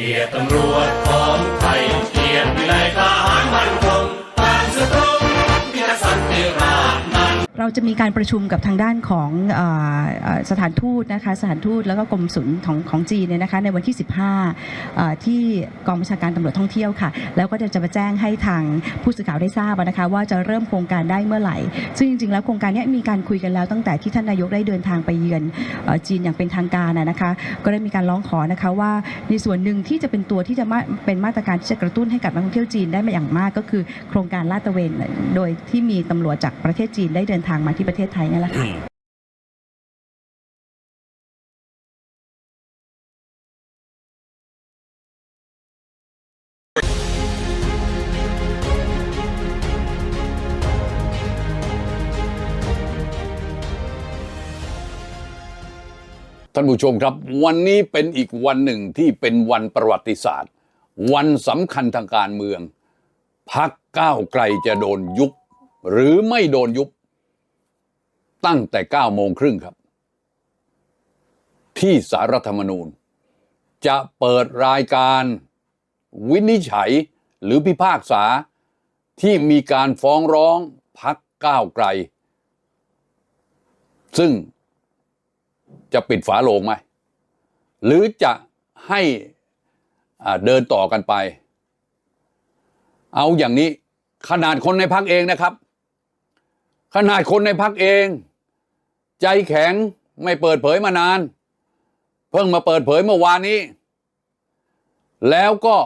เกียรติตำรวจของไทย เกียรติวินัยทหารมันคง เราจะมีการประชุมกับทางด้านของอสถานทูตนะคะสถานทูตแล้วก็กรมศุลของของจีนเนี่ยนะคะในวันที่ 15 ที่กองบัญชาการตำรวจท่องเที่ยวค่ะ แล้วก็จะจะมาแจ้งให้ทางผู้สื่อข่าวได้ทราบนะคะว่าจะเริ่มโครงการได้เมื่อไหร่ ซึ่งจริงๆแล้วโครงการนี้มีการคุยกันแล้วตั้งแต่ที่ท่านนายกได้เดินทางไปเยือนอจีนอย่างเป็นทางการนะคะก็ได้มีการร้องขอนะคะว่าในส่วนหนึ่งที่จะเป็นตัวที่จะมาเป็นมาตรการที่จะกระตุ้นให้กับนักท่องเที่ยวจีนได้มาอย่างมากก็คือ โครงการลาดตระเวนโดยที่มีตำรวจจากประเทศจีนได้เดินทางมาที่ประเทศไทยนั่แหละค่ะท่านผู้ชมครับ วันนี้เป็นอีกวันหนึ่งที่เป็นวันประวัติศาสตร์ วันสำคัญทางการเมืองพักก้าวไกลจะโดนยุบหรือไม่โดนยุบ ตั้งแต่9โมงครึ่งครับ ที่สารรัฐธรรมนูญ จะเปิดรายการวินิจฉัยหรือพิพากษาที่มีการฟ้องร้องพักก้าวไกล ซึ่งจะปิดฝาโลงไหม หรือจะให้เดินต่อกันไป เอาอย่างนี้ขนาดคนในพักเองนะครับ ขนาดคนในพักเอง ใจแข็งไม่เปิดเผยมานาน เพิ่งมาเปิดเผยเมื่อวานนี้ แล้วก็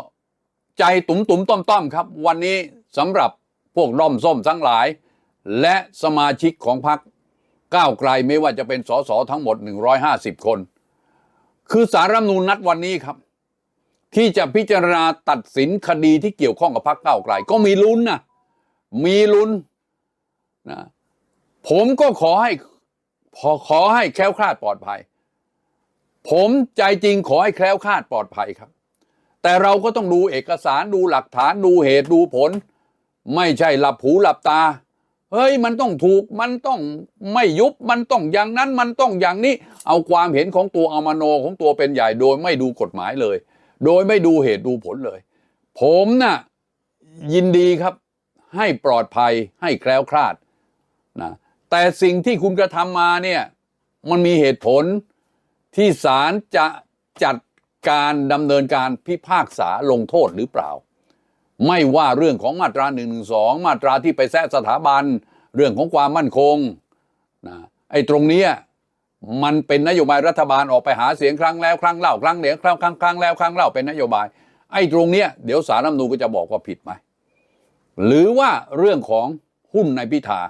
ใจตุ๋มตุ๋มต้อมต้อมๆครับ วันนี้สำหรับพวกร่อมส้มทั้งหลาย และสมาชิกของพักก้าวไกลไม่ว่าจะเป็นสสทั้งหมด 150 คน คือสารรัฐมนูญนัดวันนี้ครับ ที่จะพิจารณาตัดสินคดีที่เกี่ยวข้องกับพรรคก้าวไกล ก็มีลุ้นนะมีลุ้นนะผมก็ขอให้ ขอขอให้แคล้วคลาดปลอดภัย ผมใจจริงขอให้แคล้วคลาดปลอดภัยครับ แต่เราก็ต้องดูเอกสารดูหลักฐานดูเหตุดูผล ไม่ใช่หลับหูหลับตา เฮ้ยมันต้องถูกมันต้องไม่ยุบมันต้องอย่างนั้นมันต้องอย่างนี้ เอาความเห็นของตัวเอามาโนของตัวเป็นใหญ่โดยไม่ดูกฎหมายเลย โดยไม่ดูเหตุดูผลเลย ผมน่ะยินดีครับ ให้ปลอดภัยให้แคล้วคลาดนะ แต่สิ่งที่คุณกระทำมาเนี่ยมันมีเหตุผลที่ศาลจะจัดการดำเนินการพิพากษาลงโทษหรือเปล่า ไม่ว่าเรื่องของมาตรา1นึมาตราที่ไปแทะสถาบัน เรื่องของความมั่นคงนะไอ้ตรงนี้มันเป็นนโยบายรัฐบาลออกไปหาเสียงครั้งแล้วครั้งเล่าครั้งเดียครั้งครั้งครั้งแล้วครั้งเล่าเป็นนโยบาย ไอ้ตรงเนี้ยเดี๋ยวสารรัฐมนูญก็จะบอกว่าผิดไหมหรือว่าเรื่องของหุ้นในพิธา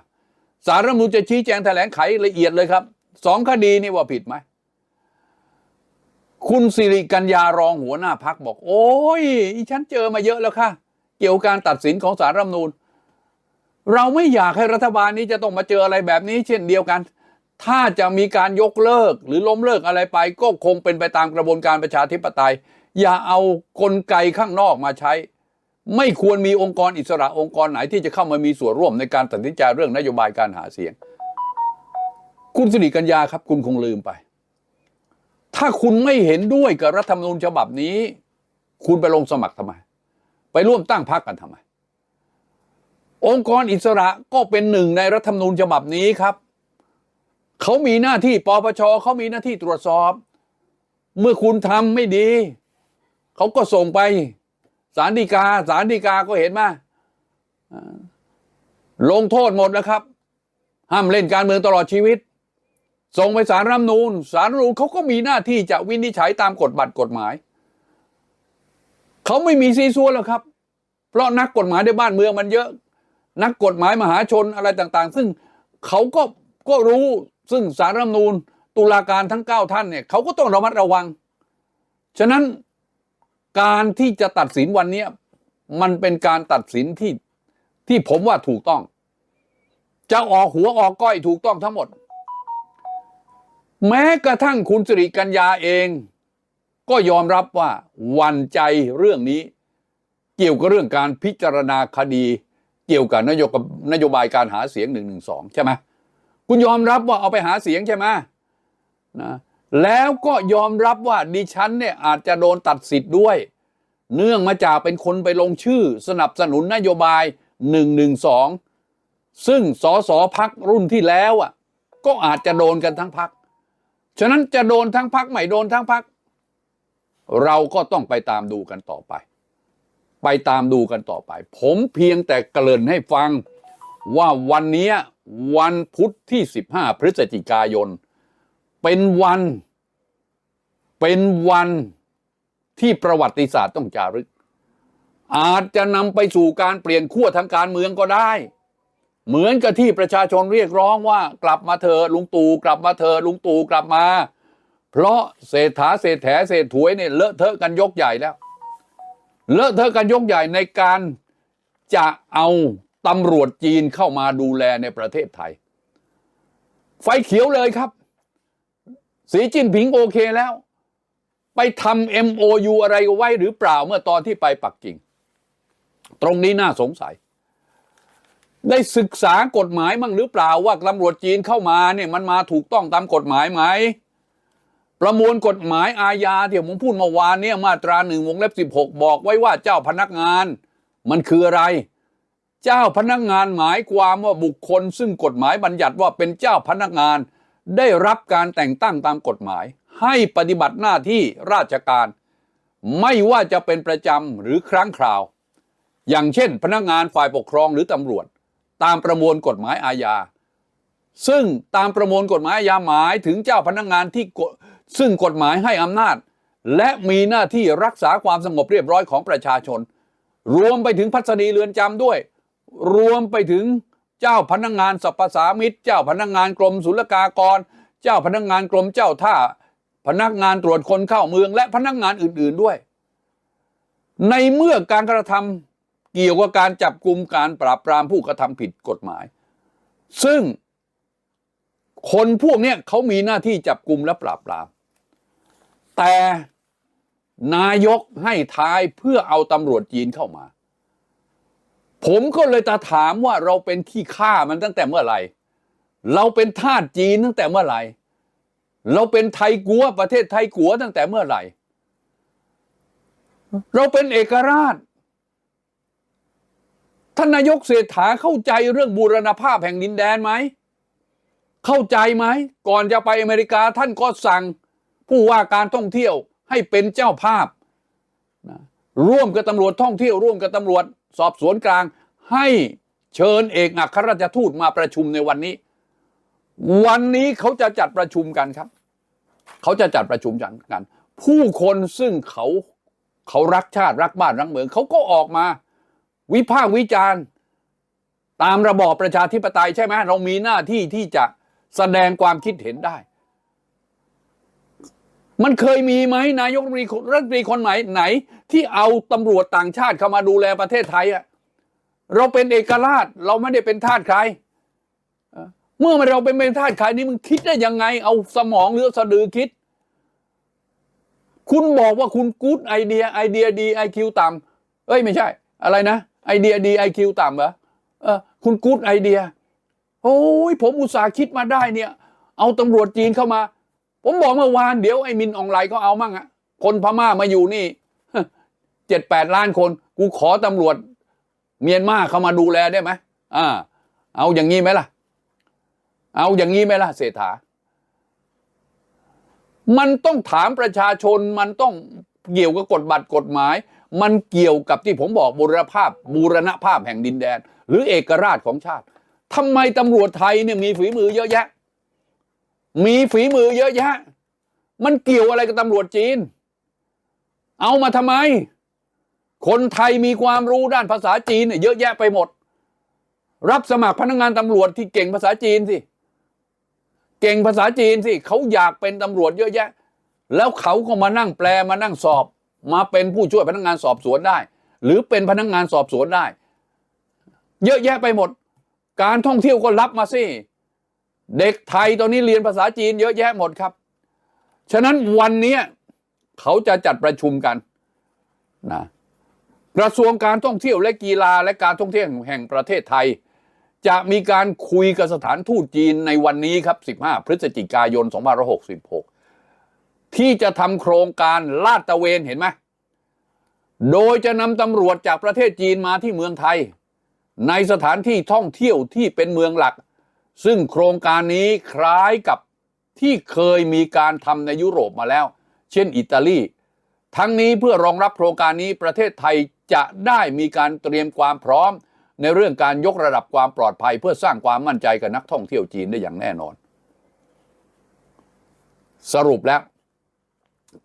สารรัฐมนูญจะชี้แจงแถลงไขละเอียดเลยครับสองคดีนี่ว่าผิดไหม คุณสิริกัญญารองหัวหน้าพักบอก โอ้ยฉันเจอมาเยอะแล้วค่ะ เกี่ยวกับการตัดสินของสารรัฐมนูญเราไม่อยากให้รัฐบาลนี้จะต้องมาเจออะไรแบบนี้ เช่นเดียวกัน ถ้าจะมีการยกเลิกหรือล้มเลิกอะไรไป ก็คงเป็นไปตามกระบวนการประชาธิปไตย อย่าเอากลไกข้างนอกมาใช้ ไม่ควรมีองค์กรอิสระองค์กรไหนที่จะเข้ามามีส่วนร่วมในการตัดสินใจเรื่องนโยบายการหาเสียง คุณสิริกัญญาครับ คุณคงลืมไป ถ้าคุณไม่เห็นด้วยกับรัฐธรรมนูญฉบับนี้ คุณไปลงสมัครทำไม ไปร่วมตั้งพรรคกันทำไม องค์กรอิสระก็เป็นหนึ่งในรัฐธรรมนูญฉบับนี้ครับเขามีหน้าที่ปปชเขามีหน้าที่ตรวจสอบ เมื่อคุณทำไม่ดี เขาก็ส่งไป ศาลฎีกาศาลฎีกาก็เห็นมาลงโทษหมดแล้วครับ ห้ามเล่นการเมืองตลอดชีวิต ส่งไปสารรัฐมนูญสารรัฐมนูญเขาก็มีหน้าที่จะวินิจฉัยตามกฎบัตรกฎหมาย เขาไม่มีซีซัวหรอกครับ เพราะนักกฎหมายในบ้านเมืองมันเยอะ นักกฎหมายมหาชนอะไรต่าง ๆ ซึ่งเขาก็ก็รู้ซึ่งสารรัฐมนูญตุลาการทั้ง 9 ท่านเนี่ยเขาก็ต้องระมัดระวัง ฉะนั้น การที่จะตัดสินวันนี้มันเป็นการตัดสินที่ที่ผมว่าถูกต้อง จะออกหัวออกก้อยถูกต้องทั้งหมด แม้กระทั่งคุณสิริกัญญาเอง ก็ยอมรับว่าวันใจเรื่องนี้ เกี่ยวกับเรื่องการพิจารณาคดี เกี่ยวกับนโยบนโยบายการหาเสียงหนึ่งหนึ่งสองใช่ไหมคุณยอมรับว่าเอาไปหาเสียงใช่ไหมนะ แล้วก็ยอมรับว่าดิฉันเนี่ยอาจจะโดนตัดสิทธิ์ด้วย เนื่องมาจากเป็นคนไปลงชื่อสนับสนุนนโยบาย 112 ซึ่งสสพักรุ่นที่แล้วอะก็อาจจะโดนกันทั้งพัก ฉะนั้นจะโดนทั้งพักไม่โดนทั้งพัก เราก็ต้องไปตามดูกันต่อไป ไปตามดูกันต่อไป ผมเพียงแต่เกริ่นให้ฟังว่าวันนี้วันพุธที่ 15 พฤศจิกายน เป็นวัน เป็นวันที่ประวัติศาสตร์ต้องจารึก อาจจะนำไปสู่การเปลี่ยนขั้วทางการเมืองก็ได้ เหมือนกับที่ประชาชนเรียกร้องว่ากลับมาเถอะลุงตู่กลับมาเถอะลุงตู่กลับมา เพราะเศรษฐาเศรษแถเศรษถวยเนี่ยเลอะเทอะกันยกใหญ่แล้ว เลอะเทอะกันยกใหญ่ในการจะเอาตำรวจจีนเข้ามาดูแลในประเทศไทย ไฟเขียวเลยครับ สีจิ้นผิงโอเคแล้ว ไปทำ MOU อะไรไว้หรือเปล่าเมื่อตอนที่ไปปักกิ่ง ตรงนี้น่าสงสัย ได้ศึกษากฎหมายมั่งหรือเปล่าว่าตำรวจจีนเข้ามาเนี่ยมันมาถูกต้องตามกฎหมายไหม ประมวลกฎหมายอาญาที่ผมพูดเมื่อวานเนี่ยมาตราหนึ่งวงเล็บสิบหกบอกไว้ว่าเจ้าพนักงานมันคืออะไรเจ้าพนักงานหมายความว่าบุคคล ซึ่งกฎหมายบัญญัติว่าเป็นเจ้าพนักงาน ได้รับการแต่งตั้งตามกฎหมาย ให้ปฏิบัติหน้าที่ราชการ ไม่ว่าจะเป็นประจำหรือครั้งคราว อย่างเช่น พนักงานฝ่ายปกครองหรือตำรวจ ตามประมวลกฎหมายอาญาซึ่งตามประมวลกฎหมายอาญาหมายถึงเจ้าพนักงานที่ซึ่งกฎหมายให้อำนาจ และมีหน้าที่รักษาความสงบเรียบร้อยของประชาชน รวมไปถึงพัสดีเรือนจำด้วย รวมไปถึง เจ้าพนักงานสรรพสามิตเจ้าพนักงานกรมศุลกากร เจ้าพนักงานกรมเจ้าท่า พนักงานตรวจคนเข้าเมือง และพนักงานอื่น ๆด้วย ในเมื่อการกระทำเกี่ยวกับการจับกลุ่มการปราบปรามผู้กระทำผิดกฎหมาย ซึ่งคนพวกนี้เขามีหน้าที่จับกลุ่มและปราบปราม แต่นายกให้ท้ายเพื่อเอาตำรวจจีนเข้ามา ผมก็เลยตาถามว่าเราเป็นขี้ข้ามันตั้งแต่เมื่อไหร่ เราเป็นทาสจีนตั้งแต่เมื่อไหร่ เราเป็นไทยกัวประเทศไทยกัวตั้งแต่เมื่อไหร่ เราเป็นเอกราช ท่านนายกเศรษฐาเข้าใจเรื่องบูรณภาพแห่งดินแดนไหม เข้าใจไหม ก่อนจะไปอเมริกาท่านก็สั่ง ผู้ว่าการท่องเที่ยวให้เป็นเจ้าภาพนะ ร่วมกับตำรวจท่องเที่ยวร่วมกับตำรวจสอบสวนกลาง ให้เชิญเอกอัครราชทูตมาประชุมในวันนี้ วันนี้เขาจะจัดประชุมกันครับ เขาจะจัดประชุมกัน ผู้คนซึ่งเขาเขารักชาติรักบ้านรักเมือง เขาก็ออกมา วิพากษ์วิจารณ์ ตามระบอบประชาธิปไตยใช่ไหมเรามีหน้าที่ที่จะแสดงความคิดเห็นได้ มันเคยมีไหมนายกรัฐมนตรีรัฐมนตรีคนไหนไหน ที่เอาตำรวจต่างชาติเข้ามาดูแลประเทศไทยอะเราเป็นเอกราชเราไม่ได้เป็นทาสใครเอ่อเมื่อเราเป็นเป็นทาสใครนี่มึงคิดได้ยังไง เอาสมองหรือสะดือคิด คุณบอกว่าคุณกู๊ดไอเดียไอเดียดีไอคิวต่ำเอ้ยไม่ใช่ อะไรนะไอเดียดีไอคิวต่ำเหรอเออคุณกู๊ดไอเดียโอ้ยผมอุตส่าห์คิดมาได้เนี่ย เอาตำรวจจีนเข้ามา ผมบอกเมื่อวานเดี๋ยวไอ้มินออนไลน์ก็เอามั่งอะคนพม่ามาอยู่นี่เจ็ดแปดล้านคน กูขอตำรวจ เมียนมาเข้ามาดูแลได้ไหมอ่า เอาอย่างนี้ไหมล่ะ เอาอย่างนี้ไหมล่ะเศรษฐา มันต้องถามประชาชนมันต้องเกี่ยวกับกฎบัตรกฎหมาย มันเกี่ยวกับที่ผมบอกบูรณภาพบูรณภาพแห่งดินแดน หรือเอกราชของชาติทำไมตำรวจไทยเนี่ยมีฝีมือเยอะแยะ มีฝีมือเยอะแยะ มันเกี่ยวอะไรกับตำรวจจีน เอามาทำไม คนไทยมีความรู้ด้านภาษาจีนเยเยอะแยะไปหมด รับสมัครพนักงานตำรวจที่เก่งภาษาจีนสิ เก่งภาษาจีนสิเขาอยากเป็นตำรวจเยอะแยะ แล้วเขาก็มานั่งแปลมานั่งสอบ มาเป็นผู้ช่วยพนักงานสอบสวนได้ หรือเป็นพนักงานสอบสวนได้ เยอะแยะไปหมด การท่องเที่ยวก็รับมาสิ เด็กไทยตอนนี้เรียนภาษาจีนเยอะแยะหมดครับ ฉะนั้นวันนี้เขาจะจัดประชุมกันนะกระทรวงการท่องเที่ยวและกีฬาและการท่องเที่ยวแห่งประเทศไทย จะมีการคุยกับสถานทูตจีนในวันนี้ครับ 15 พฤศจิกายน 2566 ที่จะทำโครงการลาดตะเวนเห็นไหมโดยจะนำตำรวจจากประเทศจีนมาที่เมืองไทย ในสถานที่ท่องเที่ยวที่เป็นเมืองหลัก ซึ่งโครงการนี้คล้ายกับที่เคยมีการทำในยุโรปมาแล้ว เช่นอิตาลี ทั้งนี้เพื่อรองรับโครงการนี้ประเทศไทยจะได้มีการเตรียมความพร้อม ในเรื่องการยกระดับความปลอดภัย เพื่อสร้างความมั่นใจกับนักท่องเที่ยวจีนได้อย่างแน่นอน สรุปแล้ว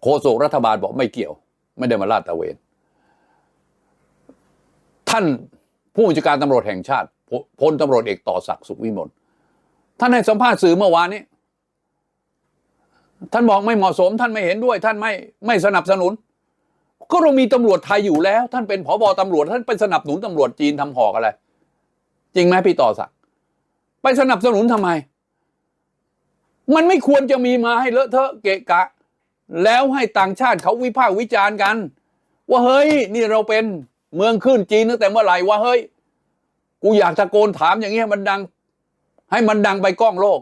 โฆษกรัฐบาลบอกไม่เกี่ยว ไม่ได้มาลาดตระเวน ท่านผู้บัญชาการตำรวจแห่งชาติพพลตำรวจเอกต่อศักดิ์สุขวิมล ท่านให้สัมภาษณ์สื่อเมื่อวานนี้ ท่านบอกไม่เหมาะสม ท่านไม่เห็นด้วย ท่านไม่ไม่สนับสนุน ก็เรามีตำรวจไทยอยู่แล้ว ท่านเป็นผบตำรวจ ท่านไปสนับสนุนตำรวจจีนทำหอกอะไร จริงไหมพี่ต่อศักไปสนับสนุนทำไม มันไม่ควรจะมีมาให้เลอะเทอะเกะกะ แล้วให้ต่างชาติเขาวิพากษ์วิจารณ์กัน ว่าเฮ้ย นี่เราเป็นเมืองขึ้นจีนตั้งแต่เมื่อไหร่ว่าเฮ้ย กูอยากตะโกนถามอย่างนี้ให้มันดัง ให้มันดังไปกล้องโลก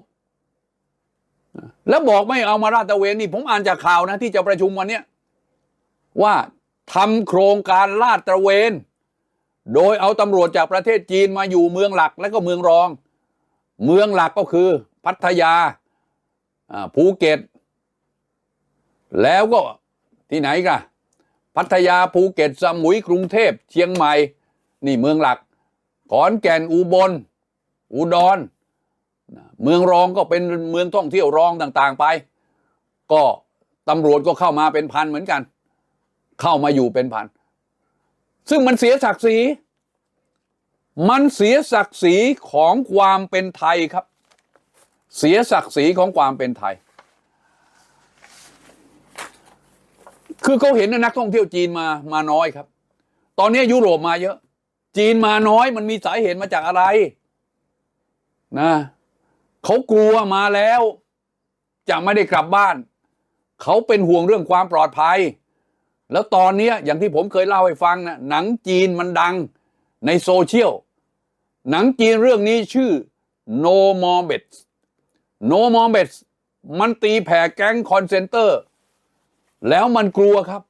แล้วบอกไม่เอามาราดตะเวนนี่ผมอ่านจากข่าวนะ ที่จะประชุมวันนี้ว่าทำโครงการลาดตระเวน โดยเอาตำรวจจากประเทศจีนมาอยู่เมืองหลักและก็เมืองรอง เมืองหลักก็คือ พัทยาอ่าภูเก็ต แล้วก็ที่ไหนกันพัทยาภูเก็ตสมุยกรุงเทพเชียงใหม่ นี่เมืองหลัก ขอนแก่นอุบล อุดร เมืองรองก็เป็นเมืองท่องเที่ยวรองต่างๆไป ก็ตำรวจก็เข้ามาเป็นพันเหมือนกัน เข้ามาอยู่เป็นพัน ซึ่งมันเสียศักดิ์ศรี มันเสียศักดิ์ศรีของความเป็นไทยครับ เสียศักดิ์ศรีของความเป็นไทย คือเขาเห็นนักท่องเที่ยวจีนมามาน้อยครับ ตอนนี้ยุโรปมาเยอะ จีนมาน้อยมันมีสาเหตุมาจากอะไร นะ เขากลัวมาแล้ว จะไม่ได้กลับบ้าน เขาเป็นห่วงเรื่องความปลอดภัย แล้วตอนนี้อย่างที่ผมเคยเล่าให้ฟังนะหนังจีนมันดังในโซเชียล หนังจีนเรื่องนี้ชื่อ No More Bets No More Bets มันตีแผ่แก๊งคอนเซนเตอร์ แล้วมันกลัวครับ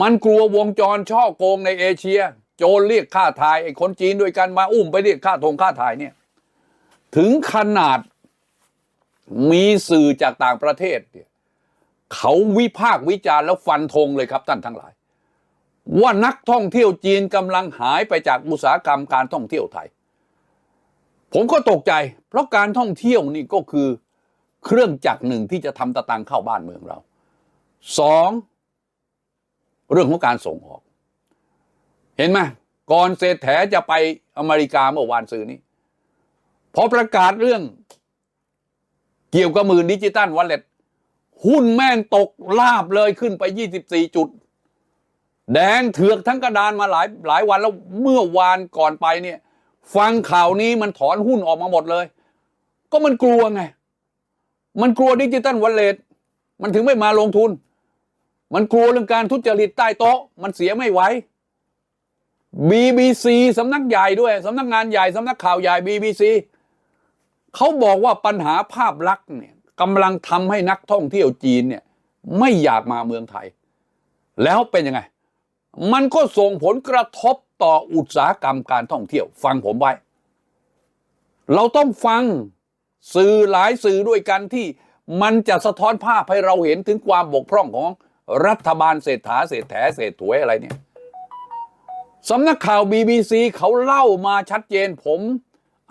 มันกลัววงจรช่อโกงในเอเชีย โจรเรียกค่าถ่ายไอ้คนจีนด้วยกันมาอุ้มไปเรียกค่าทงค่าถ่ายเนี่ย ถึงขนาดมีสื่อจากต่างประเทศเนี่ยเขาวิพากษ์วิจารณ์แล้วฟันธงเลยครับท่านทั้งหลาย ว่านักท่องเที่ยวจีนกำลังหายไปจากอุตสาหกรรมการท่องเที่ยวไทย ผมก็ตกใจ เพราะการท่องเที่ยวนี่ก็คือเครื่องจักรหนึ่งที่จะทำตะตังเข้าบ้านเมืองเราสองเรื่องของการส่งออก เห็นไหมก่อนเศรษฐแถจะไปอเมริกาเมื่อวานซื้อนี้ พอประกาศเรื่องเกี่ยวกับมื่นดิจิตัลวอลเล็ตหุ้นแม่งตกลาบเลยขึ้นไป 24 จุด แดงเถือกทั้งกระดานมาหลายหลายวันแล้วเมื่อวานก่อนไปเนี่ย ฟังข่าวนี้มันถอนหุ้นออกมาหมดเลย ก็มันกลัวไง มันกลัวดิจิตัลวอลเล็ตมันถึงไม่มาลงทุน มันกลัวเรื่องการทุจริตใต้โต๊ะ มันเสียไม่ไหว BBC สำนักใหญ่ด้วย สำนักงานใหญ่ สำนักข่าวใหญ่ BBC เขาบอกว่าปัญหาภาพลักษณ์เนี่ยกำลังทำให้นักท่องเที่ยวจีนเนี่ยไม่อยากมาเมืองไทย แล้วเป็นยังไง มันก็ส่งผลกระทบต่ออุตสาหกรรมการท่องเที่ยว ฟังผมไว้ เราต้องฟังสื่อหลายสื่อด้วยกันที่มันจะสะท้อนภาพให้เราเห็นถึงความบกพร่องของรัฐบาลเศรษฐาเศรษฐาเศรษถวยอะไรเนี่ยสำนักข่าว BBC เขาเล่ามาชัดเจนผม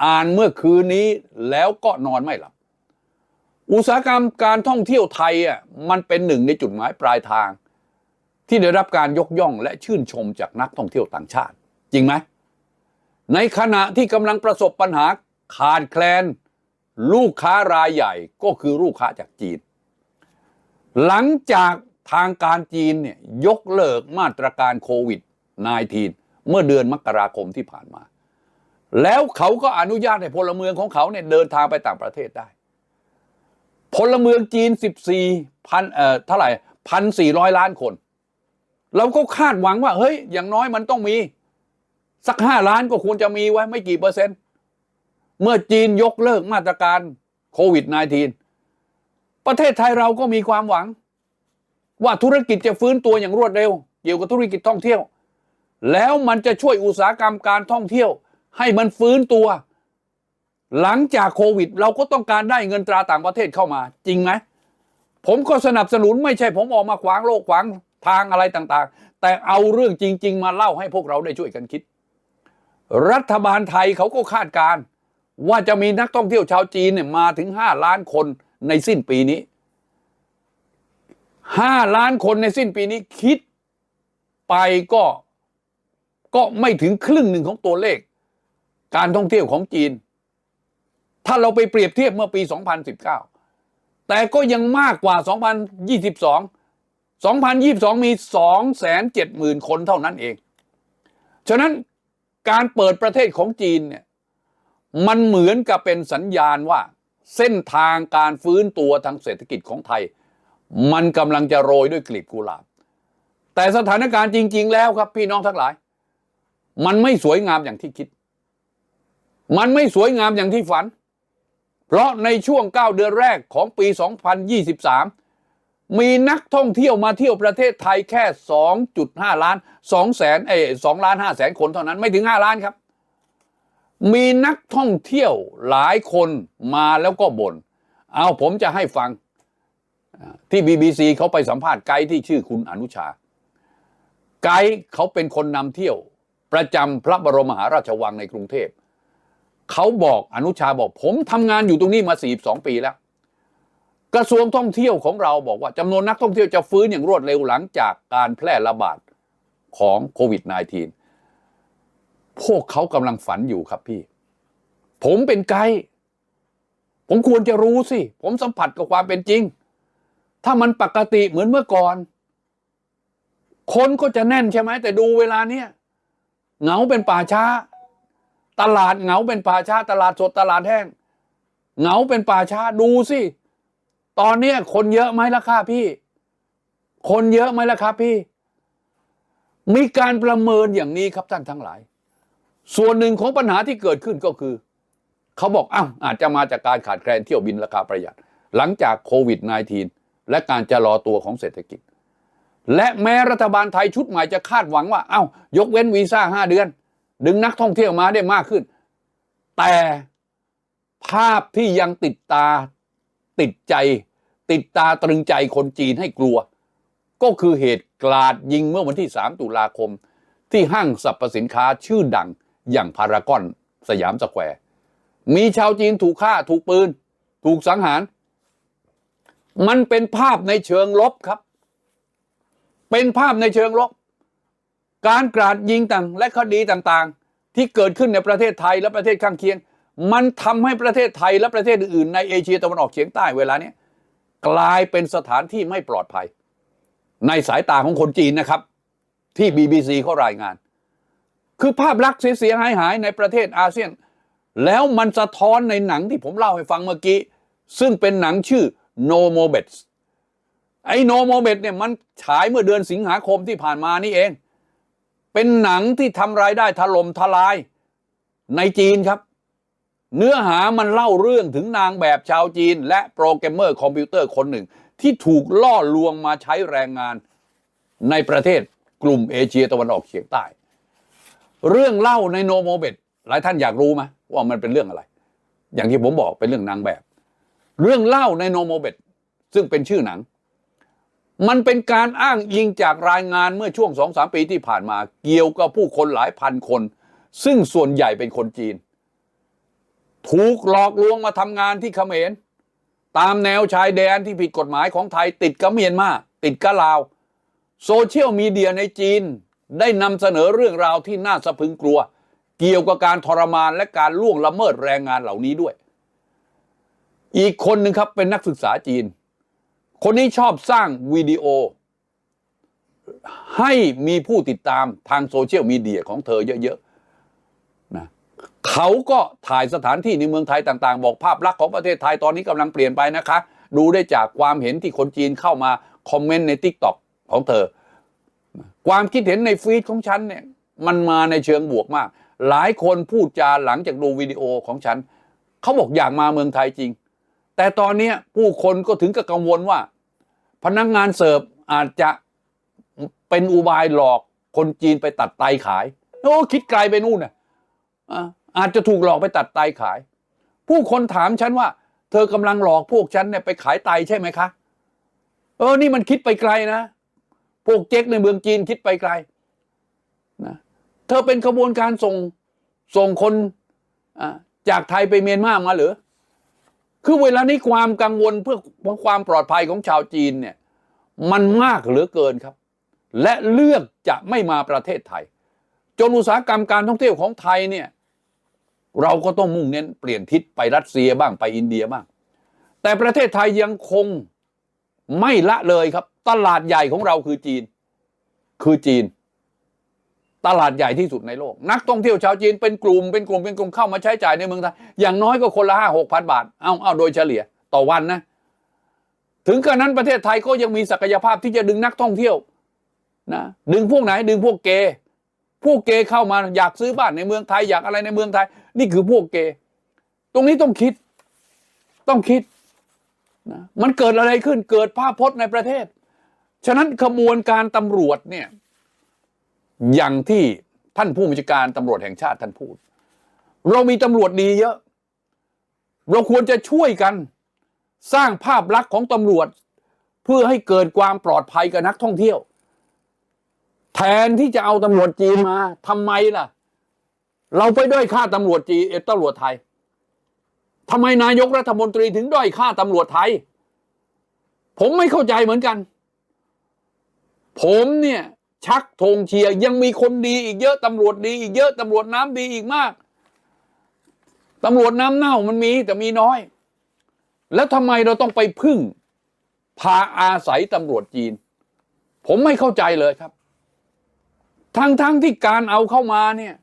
อ่านเมื่อคืนนี้แล้วก็นอนไม่หลับ อุตสาหกรรมการท่องเที่ยวไทยอะมันเป็นหนึ่งในจุดหมายปลายทาง ที่ได้รับการยกย่องและชื่นชมจากนักท่องเที่ยวต่างชาติ จริงไหมในขณะที่กำลังประสบปัญหาขาดแคลน ลูกค้ารายใหญ่ก็คือลูกค้าจากจีน หลังจากทางการจีนเนี่ยยกเลิกมาตรการโควิด -19 เมื่อเดือนมกราคมที่ผ่านมา แล้วเขาก็อนุญาตให้พลเมืองของเขาเนี่ยเดินทางไปต่างประเทศได้ พลเมืองจีน 14พันเอ่อเท่าไหร่พันสี่ร้อยล้านคน เราก็คาดหวังว่า เฮ้ย อย่างน้อยมันต้องมี สักห้าล้านก็ควรจะมีไว้ไม่กี่เปอร์เซ็นต์ เมื่อจีนยกเลิกมาตรการโควิด -19 ประเทศไทยเราก็มีความหวัง ว่าธุรกิจจะฟื้นตัวอย่างรวดเร็ว เกี่ยวกับธุรกิจท่องเที่ยว แล้วมันจะช่วยอุตสาหกรรมการท่องเที่ยว ให้มันฟื้นตัว หลังจากโควิด เราก็ต้องการได้เงินตราต่างประเทศเข้ามา จริงไหมผมก็สนับสนุนไม่ใช่ผมออกมาขวางโลกขวางทางอะไรต่างๆ แต่เอาเรื่องจริง ๆ มาเล่าให้พวกเราได้ช่วยกันคิด รัฐบาลไทยเขาก็คาดการณ์ว่าจะมีนักท่องเที่ยวชาวจีนเนี่ยมาถึง 5 ล้านคนในสิ้นปีนี้ 5 ล้านคนในสิ้นปีนี้คิดไปก็ก็ไม่ถึงครึ่งหนึ่งของตัวเลข การท่องเที่ยวของจีน ถ้าเราไปเปรียบเทียบเมื่อปี 2019 แต่ก็ยังมากกว่า 2022 2022 มี 270,000 คนเท่านั้นเอง ฉะนั้นการเปิดประเทศของจีนเนี่ยมันเหมือนกับเป็นสัญญาณว่า เส้นทางการฟื้นตัวทางเศรษฐกิจของไทย มันกำลังจะโรยด้วยกลีบกุหลาบ แต่สถานการณ์จริง ๆ แล้วครับพี่น้องทั้งหลาย มันไม่สวยงามอย่างที่คิด มันไม่สวยงามอย่างที่ฝัน เพราะในช่วง 9 เดือนแรกของปี 2023 มีนักท่องเที่ยวมาเที่ยวประเทศไทยแค่ 2.5 ล้าน2แสนเอ2ล้าน5แสนคนเท่านั้นไม่ถึง 5 ล้านครับ มีนักท่องเที่ยวหลายคนมาแล้วก็บน่นเอาผมจะให้ฟังอ่าที่ BBC เขาไปสัมภาษณ์ไกด์ที่ชื่อคุณอนุชา ไกด์เขาเป็นคนนำเที่ยว ประจำพระบรมมหาราชวังในกรุงเทพ เขาบอกอนุชาบอกผมทำงานอยู่ตรงนี้มา42ปีแล้ว กระทรวงท่องเที่ยวของเราบอกว่าจำนวนนักท่องเที่ยวจะฟื้นอย่างรวดเร็วหลังจากการแพร่ระบาดของโควิด -19 พวกเขากำลังฝันอยู่ครับพี่ ผมเป็นไกด์ผมควรจะรู้สิ ผมสัมผัสกับความเป็นจริง ถ้ามันปกติเหมือนเมื่อก่อน คนก็จะแน่นใช่ไหมแต่ดูเวลาเนี้ยเหงาเป็นป่าช้า ตลาดเหงาเป็นป่าช้าตลาดสดตลาดแห้งเหงาเป็นป่าช้าดูสิตอนนี้คนเยอะไหมล่ะครับพี่ คนเยอะไหมล่ะครับพี่ มีการประเมินอย่างนี้ครับท่านทั้งหลาย ส่วนหนึ่งของปัญหาที่เกิดขึ้นก็คือ เขาบอกอ้าวอาจจะมาจากการขาดแคลนเที่ยวบินราคาประหยัด หลังจากโควิด -19 และการจะรอตัวของเศรษฐกิจ และแม้รัฐบาลไทยชุดใหม่จะคาดหวังว่า เอ้ายกเว้นวีซ่าห้าเดือน ดึงนักท่องเที่ยวมาได้มากขึ้น แต่ภาพที่ยังติดตาติดใจ ติดตาตรึงใจคนจีนให้กลัว ก็คือเหตุกลาดยิงเมื่อวันที่ 3 ตุลาคม ที่ห้างสรรพสินค้าชื่อดังอย่างพารากอนสยามสแควร์ มีชาวจีนถูกฆ่าถูกปืน ถูกสังหาร มันเป็นภาพในเชิงลบครับ เป็นภาพในเชิงลบ การกราดยิงต่างและคดีต่างๆ ที่เกิดขึ้นในประเทศไทยและประเทศข้างเคียง มันทำให้ประเทศไทยและประเทศอื่นๆในเอเชียตะวันออกเฉียงใต้เวลาเนี้ยกลายเป็นสถานที่ไม่ปลอดภัย ในสายตาของคนจีนนะครับ ที่ BBC เขารายงาน คือภาพลักษณ์เสียหายหายในประเทศอาเซียน แล้วมันสะท้อนในหนังที่ผมเล่าให้ฟังเมื่อกี้ ซึ่งเป็นหนังชื่อ No m o b e t s ไอ้ No m o b e t เนี่ยมันฉายเมื่อเดือนสิงหาคมที่ผ่านมานี่เอง เป็นหนังที่ทำรายได้ถล่มทลายในจีนครับ เนื้อหามันเล่าเรื่องถึงนางแบบชาวจีน และโปรแกรมเมอร์คอมพิวเตอร์คนหนึ่ง ที่ถูกล่อลวงมาใช้แรงงานในประเทศกลุ่มเอเชียตะวันออกเฉียงใต้ เรื่องเล่าในโนโมเบตหลายท่านอยากรู้ไหมว่ามันเป็นเรื่องอะไร อย่างที่ผมบอกเป็นเรื่องนางแบบ เรื่องเล่าในโนโมเบตซึ่งเป็นชื่อหนัง มันเป็นการอ้างอิงจากรายงานเมื่อช่วงสองสามปีที่ผ่านมา เกี่ยวกับผู้คนหลายพันคน ซึ่งส่วนใหญ่เป็นคนจีน ถูกหลอกลวงมาทำงานที่เขมร ตามแนวชายแดนที่ผิดกฎหมายของไทยติดกับเมียนมาติดกับลาว โซเชียลมีเดียในจีนได้นำเสนอเรื่องราวที่น่าสะพึงกลัว เกี่ยวกับการทรมานและการล่วงละเมิดแรงงานเหล่านี้ด้วย อีกคนหนึ่งครับเป็นนักศึกษาจีน คนนี้ชอบสร้างวิดีโอ ให้มีผู้ติดตามทางโซเชียลมีเดียของเธอเยอะๆนะเขาก็ถ่ายสถานที่ในเมืองไทยต่างๆ บอกภาพลักษณ์ของประเทศไทยตอนนี้กำลังเปลี่ยนไปนะคะ ดูได้จากความเห็นที่คนจีนเข้ามาคอมเมนต์ใน t ิ k t o k ของเธอ ความคิดเห็นในฟีดของฉันเนี่ยมันมาในเชิงบวกมาก หลายคนพูดจาหลังจากดูวิดีโอของฉัน เขาบอกอยากมาเมืองไทยจริง แต่ตอนนี้ผู้คนก็ถึงกับกังวลว่า พนักงานเสิร์ฟอาจจะเป็นอุบายหลอกคนจีนไปตัดไตขายโอ้คิดไกลไปนู่นน่ะอะอาจจะถูกหลอกไปตัดไตขาย ผู้คนถามฉันว่า เธอกำลังหลอกพวกฉันเนี่ยไปขายไตใช่ไหมคะ เออนี่มันคิดไปไกลนะ พวกเจ๊กในเมืองจีนคิดไปไกลนะเธอเป็นขบวนการส่งส่งคนจากไทยไปเมียนมามาหรือ คือเวลานี้ความกังวลเพื่อความปลอดภัยของชาวจีนเนี่ยมันมากเหลือเกินครับ และเลือกจะไม่มาประเทศไทย จนอุตสาหกรรมการท่องเที่ยวของไทยเนี่ยเราก็ต้องมุ่งเน้นเปลี่ยนทิศไปรัสเซียบ้างไปอินเดียบ้าง แต่ประเทศไทยยังคงไม่ละเลยครับ ตลาดใหญ่ของเราคือจีน คือจีน ตลาดใหญ่ที่สุดในโลก นักท่องเที่ยวชาวจีนเป็นกลุ่มเป็นกลุ่มเป็นกลุ่มเข้ามาใช้จ่ายในเมืองไทยอย่างน้อยก็คนละห้าหกพันบาท เอาเอาโดยเฉลี่ยต่อวันนะ ถึงกระนั้นประเทศไทยก็ยังมีศักยภาพที่จะดึงนักท่องเที่ยวนะดึงพวกไหนดึงพวกเกย์พวกเกย์เข้ามาอยากซื้อบ้านในเมืองไทยอยากอะไรในเมืองไทย นี่คือพวกเกย์ตรงนี้ต้องคิด ต้องคิดนะมันเกิดอะไรขึ้นเกิดภาพพจน์ในประเทศ ฉะนั้นขบวนการตำรวจเนี่ย อย่างที่ท่านผู้บัญชาการตำรวจแห่งชาติท่านพูด เรามีตำรวจดีเยอะ เราควรจะช่วยกัน สร้างภาพลักษณ์ของตำรวจ เพื่อให้เกิดความปลอดภัยกับนักท่องเที่ยว แทนที่จะเอาตำรวจจีนมาทำไมล่ะ เราไปด้อยค่าตำรวจจีนเอตำรวจไทยทำไมนายกรัฐมนตรีถึงด้อยค่าตำรวจไทย ผมไม่เข้าใจเหมือนกัน ผมเนี่ย ชักธงเชียร์ยังมีคนดีอีกเยอะตำรวจดีอีกเยอะตำรวจน้ำดีอีกมากตำรวจน้ำเน่ามันมีแต่มีน้อย แล้วทำไมเราต้องไปพึ่ง พาอาศัยตำรวจจีน ผมไม่เข้าใจเลยครับ ทั้งๆทที่การเอาเข้ามาเนี่ย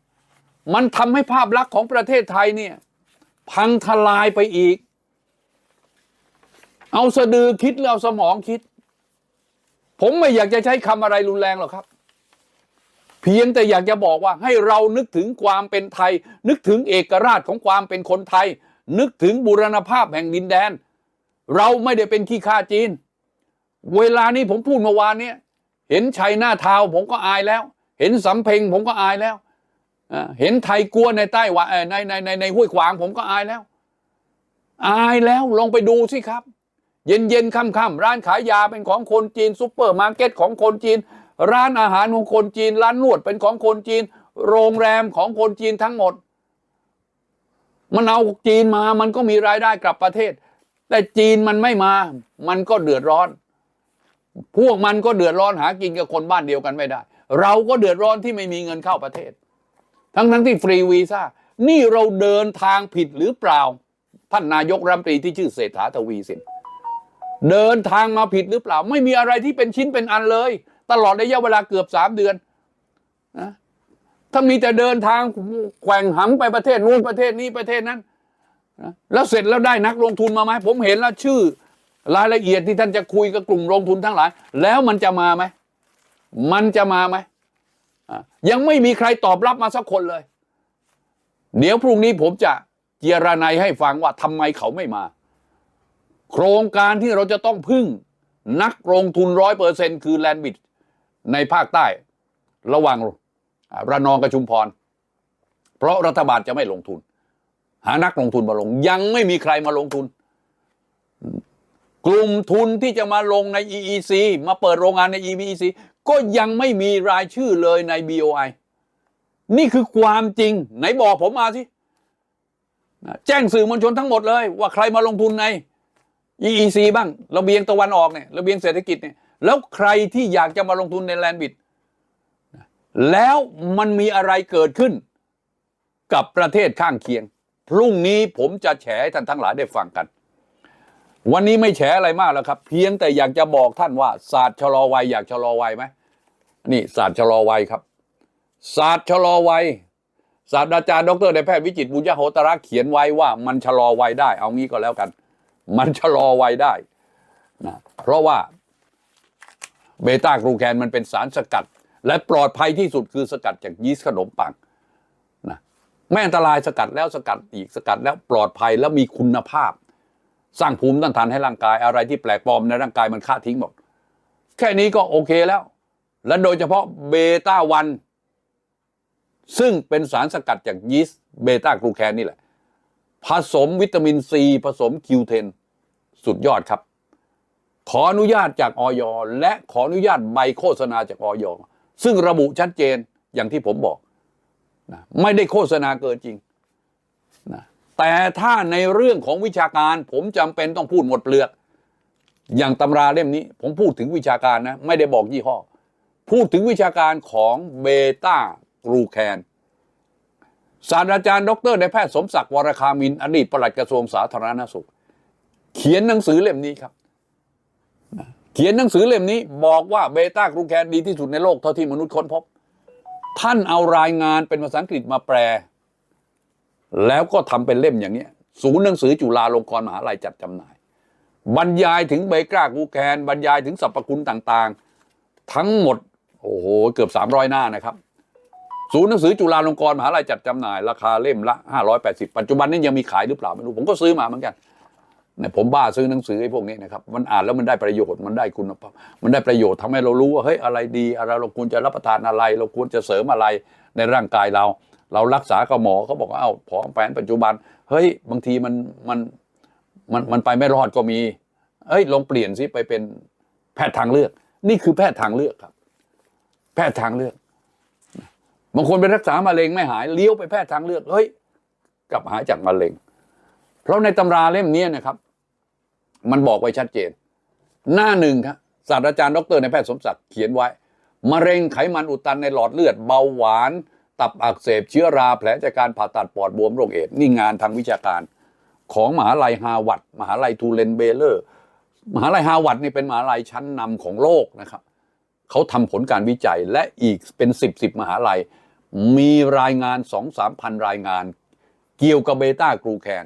มันทำให้ภาพลักษณ์ของประเทศไทยเนี่ย พังทลายไปอีก เอาสะดือคิดแล้วสมองคิด ผมไม่อยากจะใช้คำอะไรรุนแรงหรอกครับ เพียงแต่อยากจะบอกว่าให้เรานึกถึงความเป็นไทย นึกถึงเอกราชของความเป็นคนไทย นึกถึงบูรณภาพแห่งดินแดน เราไม่ได้เป็นขี้ข้าจีน เวลานี้ผมพูดเมื่อวานเนี้เห็นชัยหน้าทาวผมก็อายแล้ว เห็นสำเพ็งผมก็อายแล้วเห็นไทยกลัวในใต้หวในในในในห้วยขวางผมก็อายแล้ว อายแล้วลองไปดูสิครับ เย็นเย็นค่ำค่ำร้านขายยาเป็นของคนจีนซุปเปอร์มาร์เก็ตของคนจีน ร้านอาหารของคนจีน ร้านนวดเป็นของคนจีน โรงแรมของคนจีนทั้งหมด มันเอาจีนมามันก็มีรายได้กลับประเทศ แต่จีนมันไม่มา มันก็เดือดร้อน พวกมันก็เดือดร้อนหากินกับคนบ้านเดียวกันไม่ได้ เราก็เดือดร้อนที่ไม่มีเงินเข้าประเทศ ทั้งทั้งที่ฟรีวีซ่านี่เราเดินทางผิดหรือเปล่า ท่านนายกรัฐมนตรีที่ชื่อเศรษฐาทวีสิน เดินทางมาผิดหรือเปล่า ไม่มีอะไรที่เป็นชิ้นเป็นอันเลย ตลอดระยะเวลาเกือบสามเดือนนะถ้ามีแต่เดินทางแกว่งหำไปประเทศนู้นประเทศนี้ประเทศนั้นนะแล้วเสร็จแล้วได้นักลงทุนมาไหมผมเห็นแล้วชื่อ รายละเอียดที่ท่านจะคุยกับกลุ่มลงทุนทั้งหลาย แล้วมันจะมาไหมมันจะมาไหมยังไม่มีใครตอบรับมาสักคนเลย เดี๋ยวพรุ่งนี้ผมจะเจรนายให้ฟังว่าทำไมเขาไม่มา โครงการที่เราจะต้องพึ่งนักลงทุนร้อยเปอร์เซ็นคือแลนด์บิดในภาคใต้ระหว่างระนองกับชุมพร เพราะรัฐบาลจะไม่ลงทุน หานักลงทุนมาลง ยังไม่มีใครมาลงทุน กลุ่มทุนที่จะมาลงใน EEC มาเปิดโรงงานใน EEC ก็ยังไม่มีรายชื่อเลยใน BOI นี่คือความจริง ไหนบอกผมมาสิ แจ้งสื่อมวลชนทั้งหมดเลย ว่าใครมาลงทุนใน EEC บ้างระเบียงตะวันออกเนี่ยระเบียงเศรษฐกิจเนี่ยแล้วใครที่อยากจะมาลงทุนในแลนด์บิดแล้วมันมีอะไรเกิดขึ้นกับประเทศข้างเคียง พรุ่งนี้ผมจะแฉให้ท่านทั้งหลายได้ฟังกัน วันนี้ไม่แฉอะไรมากแล้วครับ เพียงแต่อยากจะบอกท่านว่า ศาสตร์ชะลอวัยอยากชะลอวัยไหมนี่ศาสตร์ชะลอวัยครับ ศาสตร์ชะลอวัยศาสตราจารย์ดรนายแพทย์วิจิตรบุญยโหตระเขียนไว้ว่ามันชะลอวัยได้เอางี้ก็แล้วกัน มันชะลอวัยได้นะเพราะว่าเบต้ากรูแคนมันเป็นสารสกัด และปลอดภัยที่สุดคือสกัดจากยีสต์ขนมปังนะไม่อันตรายสกัดแล้วสกัดอีกสกัดแล้วปลอดภัยแล้วมีคุณภาพ สร้างภูมิต้านทานให้ร่างกายอะไรที่แปลกปลอมในร่างกายมันฆ่าทิ้งหมด แค่นี้ก็โอเคแล้ว และโดยเฉพาะเบต้าวันซึ่งเป็นสารสกัดจากยีสต์เบต้ากลูแคนนี่แหละ ผสมวิตามินซีผสมคิวเทน สุดยอดครับ ขออนุญาตจากออยและขออนุญาตใบโฆษณาจากออยซึ่งระบุชัดเจนอย่างที่ผมบอกนะไม่ได้โฆษณาเกินจริงนะแต่ถ้าในเรื่องของวิชาการ ผมจำเป็นต้องพูดหมดเปลือก อย่างตำราเล่มนี้ ผมพูดถึงวิชาการนะไม่ได้บอกยี่ห้อ พูดถึงวิชาการของเบต้ากรูแคนศาสตราจารย์ ดรนายแพทย์สมศักดิ์วรคามิน อดีตปลัดกระทรวงสาธารณสุข เขียนหนังสือเล่มนี้ครับ เขียนหนังสือเล่มนี้ บอกว่าเบต้ากรูแคนดีที่สุดในโลกเท่าที่มนุษย์ค้นพบ ท่านเอารายงานเป็นภาษาอังกฤษมาแปล แล้วก็ทำเป็นเล่มอย่างเนี้ยศูนย์หนังสือจุฬาลงกรณ์มหาลัยจัดจำหน่าย บรรยายถึงเบกรากูแคนบรรยายถึงสรรพคุณต่างๆ ทั้งหมดโอ้โหเกือบ 300 หน้านะครับศูนย์หนังสือจุฬาลงกรณ์มหาลัยจัดจำหน่าย ราคาเล่มละ 580 ปัจจุบันนี้ยังมีขายหรือเปล่าไม่รู้ ผมก็ซื้อมาเหมือนกัน ผมบ้าซื้อหนังสือไอ้พวกนี้นะครับมันอ่านแล้วมันได้ประโยชน์มันได้คุณภาพมันได้ประโยชน์ทำให้เรารู้ว่าเฮ้ยอะไรดีอะไรเราควรจะรับประทานอะไร เราควรจะเสริมอะไรในร่างกายเรา เรารักษากับหมอเขาบอกว่าเอ้าผอมแผนปัจจุบัน เฮ้ยบางทีมันมันมันมันไปไม่รอดก็มีเอ้ยลองเปลี่ยนซิไปเป็นแพทย์ทางเลือก นี่คือแพทย์ทางเลือกครับ แพทย์ทางเลือกบางคนไปรักษามะเร็งไม่หายเลี้ยวไปแพทย์ทางเลือกเฮ้ยกลับหายจากมะเร็ง เพราะในตำราเล่มนี้นะครับ มันบอกไว้ชัดเจน หน้าหนึ่งครับศาสตราจารย์ดรในแพทย์สมศักดิ์เขียนไว้มะเร็งไขมันอุดตันในหลอดเลือดเบาหวาน ตับอักเสบเชื้อราแผลจากการผ่าตัดปอดบวมโรคเอดนี่งานทางวิชาการ ของมหาลัยฮาวาดมหาลัยทูเลนเบเลอร์ มหาลัยฮาวาดนี่เป็นมหาลัยชั้นนำของโลกนะครับเขาทำผลการวิจัยและอีกเป็นสิบสมหาลัย มีรายงานสองสามพันรายงาน เกี่ยวกับเบต้ากรูแคน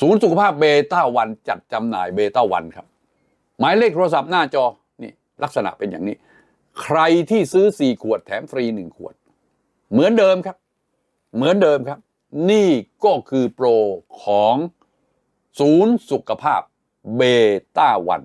ศูนย์สุขภาพเบต้าวันจัดจำหน่ายเบต้าวันครับ หมายเลขโทรศัพท์หน้าจอนี่ลักษณะเป็นอย่างนี้ ใครที่ซื้อ 4 ขวดแถมฟรี 1 ขวด เหมือนเดิมครับ เหมือนเดิมครับ นี่ก็คือโปรของศูนย์สุขภาพเบต้าวัน